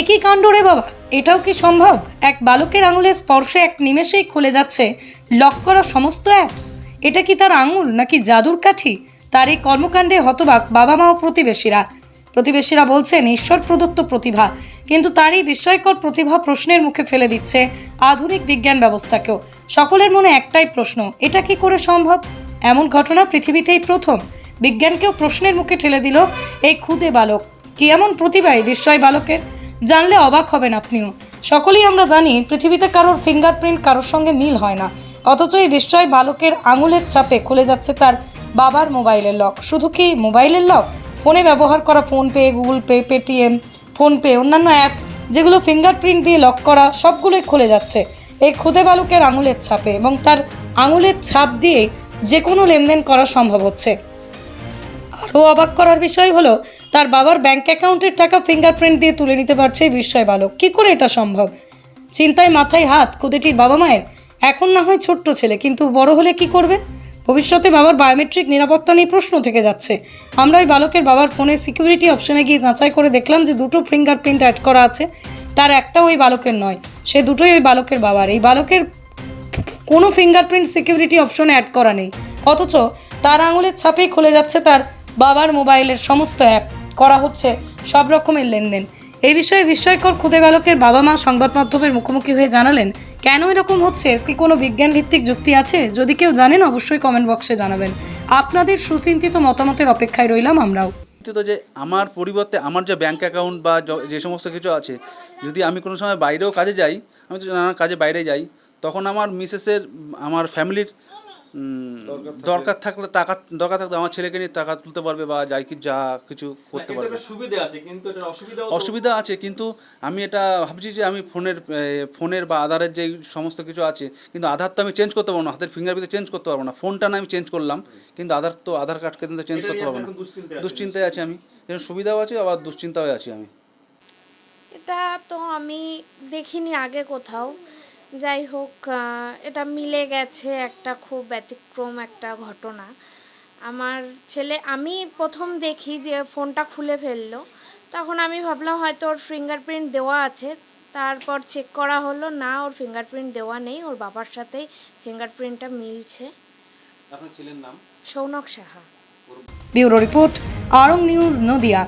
এ কি কাণ্ড রে বাবা? এটাও কি সম্ভব? এক বালকের আঙুলের স্পর্শে এক নিমেষেই খুলে যাচ্ছে লক করা সমস্ত অ্যাপস। এটা কি তার আঙুল নাকি জাদুর কাঠি? তার এই কর্মকাণ্ডে হতবাক বাবা মা ও প্রতিবেশীরা। প্রতিবেশীরা বলছেন, ঈশ্বর প্রদত্ত প্রতিভা। কিন্তু তারই বিস্ময়কর প্রতিভা প্রশ্নের মুখে ফেলে দিচ্ছে আধুনিক বিজ্ঞান ব্যবস্থাকেও। সকলের মনে একটাই প্রশ্ন, এটা কি করে সম্ভব? এমন ঘটনা পৃথিবীতেই প্রথম। বিজ্ঞানকেও প্রশ্নের মুখে ঠেলে দিল এই ক্ষুদে বালক। কি এমন প্রতিভা এই বিস্ময় বালকের? জানলে অবাক হবেন আপনিও। সকলেই আমরা জানি, পৃথিবীতে কারোর ফিঙ্গারপ্রিন্ট কারোর সঙ্গে মিল হয় না। অথচ এই বিস্ময় বালকের আঙুলের ছাপে খুলে যাচ্ছে তার বাবার মোবাইলের লক। শুধু কি মোবাইলের লক? ফোনে ব্যবহার করা PhonePe, Google Pay, Paytm, PhonePe, অন্যান্য অ্যাপ, যেগুলো ফিঙ্গারপ্রিন্ট দিয়ে লক করা সবগুলোই খুলে যাচ্ছে। এই খুদে বালকের আঙুলের ছাপে এবং তার আঙুলের ছাপ দিয়ে যে কোনো লেনদেন করা সম্ভব হচ্ছে। আরও অবাক করার বিষয় হলো তার বাবার ব্যাংক অ্যাকাউন্টের টাকা ফিঙ্গারপ্রিন্ট দিয়ে তুলে নিতে পারছে এই বিস্ময় বালক কী করে এটা সম্ভব? চিন্তায় মাথায় হাত খুদেটির বাবা মায়ের? এখন না হয় ছোট্ট ছেলে, কিন্তু বড় হলে কি করবে? ভবিষ্যতে বাবার বায়োমেট্রিক নিরাপত্তা নিয়ে প্রশ্ন থেকে যাচ্ছে। আমরা ওই বালকের বাবার ফোনে সিকিউরিটি অপশনে গিয়ে যাচাই করে দেখলাম যে দুটো ফিঙ্গারপ্রিন্ট অ্যাড করা আছে। তার একটা ওই বালকের নয়, সে দুটোই ওই বালকের বাবার। এই বালকের কোনো ফিঙ্গারপ্রিন্ট সিকিউরিটি অপশনে অ্যাড করা নেই। অথচ তার আঙুলের ছাপেই খুলে যাচ্ছে তার বাবার মোবাইলের সমস্ত অ্যাপ করা হচ্ছে সব রকমের লেনদেন। এই বিষয়ে বিস্ময়কর খুদে বালকের বাবা মা সংবাদ মাধ্যমের মুখোমুখি হয়ে জানালেন, কেন এরকম হচ্ছে? কি কোনো বিজ্ঞান ভিত্তিক যুক্তি আছে? যদি কেউ জানেন, অবশ্যই কমেন্ট বক্সে জানাবেন। আপনাদের সুচিন্তিত মতামতের অপেক্ষায় রইলাম আমরাও। যে আমার পরিবর্তে আমার যে ব্যাংক অ্যাকাউন্ট বা যে সমস্ত কিছু আছে, যদি আমি কোনো সময় বাইরেও কাজে যাই, আমি তো নানা কাজে বাইরে যাই, তখন আমার মিসেসের, আমার ফ্যামিলির দরকার থাকলে টাকা দরকার থাকলে আমার ছেলেকে নিয়ে টাকা তুলতে পারবে বা যাই কি যা কিছু করতে পারবে। সুবিধা আছে কিন্তু অসুবিধা আছে কিন্তু আমি এটা ভাবছি যে আমি ফোনের ফোনের বা আধারের যে সমস্ত কিছু আছে কিন্তু আধার তো আমি চেঞ্জ করতে পারব না হাতের ফিঙ্গারপ্রিন্ট চেঞ্জ করতে পারব না ফোনটা না আমি চেঞ্জ করলাম কিন্তু আধার তো আধার কার্ডকে কিন্তু চেঞ্জ করতে পারব না। দুশ্চিন্তায় আছি আমি। যেন সুবিধাও আছে আবার দুশ্চিন্তায় আছি আমি। এটা তো আমি দেখিনি আগে কোথাও। যাই হোক এটা মিলে গেছে একটা খুব ব্যতিক্রম একটা ঘটনা। আমার ছেলে আমি প্রথম দেখি যে ফোনটা খুলে ফেলল তখন আমি ভাবলাম হয়তো ওর ফিঙ্গারপ্রিন্ট দেওয়া আছে তারপর চেক করা হলো না ওর ফিঙ্গারপ্রিন্ট দেওয়া নেই ওর বাবার সাথেই ফিঙ্গারপ্রিন্টটা মিলছে। আপনার ছেলের নাম? Shounak Saha. Bureau report Arong news Nadia.